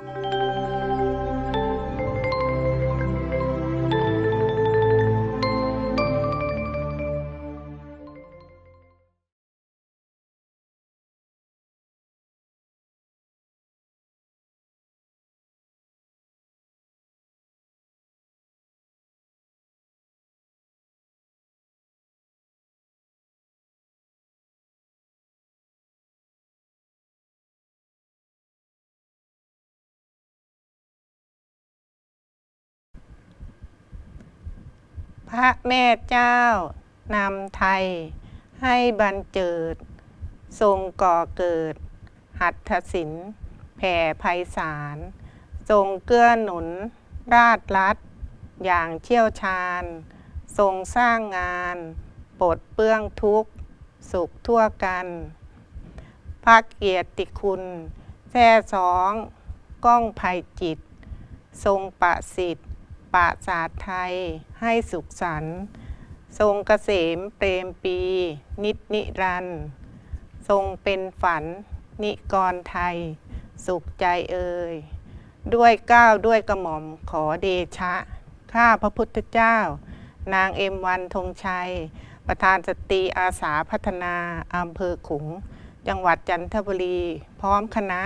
you พระแม่เจ้านำไทย ให้บันเจิด ทรงก่อเกิด หัตถศิลป์แผ่ไพศาลทรงเกื้อหนุน ราชรัฐ อย่างเชี่ยวชาญ ทรงสร้างงานปลดเปื้องทุกข์ สุขทั่วกันพระเกียรติคุณแท่สอง ก้องภัยจิต ทรงประสิทธิ์ ปราศาสตร์ไทยให้สุขสันต์ทรงเกษมเปรมปี นิจนิรันทรงเป็นฝัน นิกรไทย สุขใจเอ่ยด้วยก้าวด้วยกระหม่อมขอเดชะ ข้าพระพุทธเจ้า นางเอ็มวันธงชัย ประธานสตรีอาสาพัฒนาอำเภอขุง จังหวัดจันทบุรี พร้อมคณะ